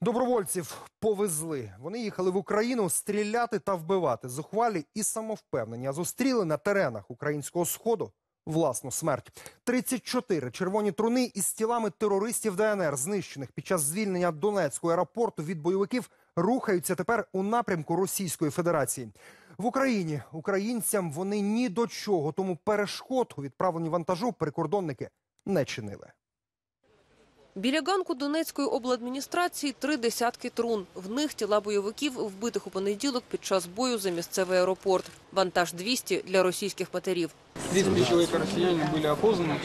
Добровольців повезли. Вони їхали в Україну стріляти та вбивати. Зухвалі і самовпевнені, а зустріли на теренах українського сходу власну смерть. 34 червоні труни із тілами терористів ДНР, знищених під час звільнення Донецького аеропорту від бойовиків, рухаються тепер у напрямку Російської Федерації. В Україні українцям вони ні до чого, тому перешкод у відправленні вантажу прикордонники не чинили. Біля ганку Донецької обладміністрації три десятки трун. В них тіла бойовиків, вбитих у понеділок під час бою за місцевий аеропорт. Вантаж 200 для російських матерів. 33 человека росіяни були опознаны,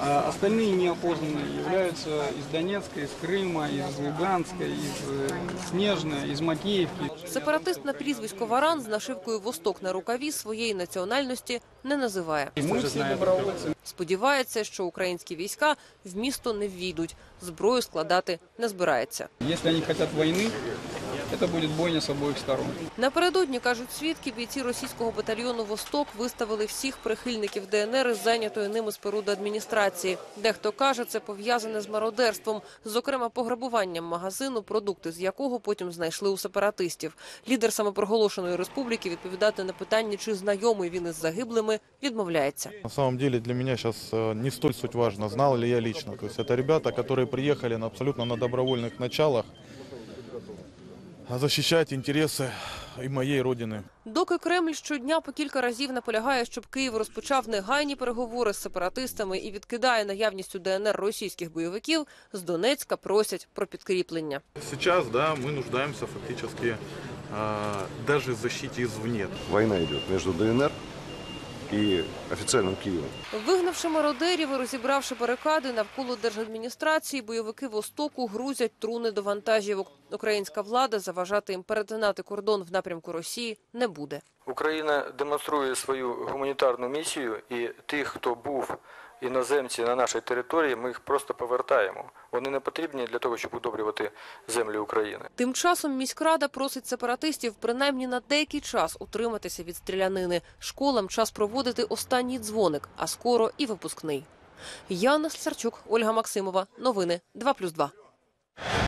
а остальные неопознанные являются из Донецка, из Крыма, из Луганска, из э, Снежной, из Макеевки. Сепаратист на прізвисько Варан з нашивкою «Восток» на рукаві своєї національності не називає. И мы все добровольцы. Сподівається, що українські війська в місто не ввійдуть. Зброю складати не збирається. Если они хотят войны, это будет бойня с обоих сторон. Напередодні, кажуть свідки, бійці російського батальйону «Восток» виставили всіх прихильників ДНР із зайнятої ними споруди адміністрації. Дехто каже, це пов'язане з мародерством, зокрема пограбуванням магазину, продукти з якого потім знайшли у сепаратистів. Лідер самопроголошеної республіки відповідати на питання, чи знайомий він із загиблими, відмовляється. На самом деле для меня сейчас не столь суть важно, знал ли я лично. То есть это ребята, которые приехали на абсолютно на добровольных началах защищать интересы и моей родины. Доки Кремль щодня по кілька разів наполягає, щоб Київ розпочав негайні переговори з сепаратистами і відкидає наявністю ДНР російських бойовиків, з Донецька просять про підкріплення. Сейчас, да, мы нуждаемся фактически а, даже в защите извне. Война идет между ДНР и официальным Киевом. Вигнавши мародерів і розібравши барикади навколо держадміністрації, бойовики Востоку грузять труни до вантажівок. Українська влада заважати їм перетинати кордон в напрямку Росії не буде. Україна демонструє свою гуманітарну місію, і тих, хто був іноземці на нашій території, ми їх просто повертаємо. Вони не потрібні для того, щоб удобрювати землю України. Тим часом міськрада просить сепаратистів принаймні на деякий час утриматися від стрілянини. Школам час проводити останній дзвоник, а скоро і випускний. Яна Сарчук, Ольга Максимова. Новини 2+,2.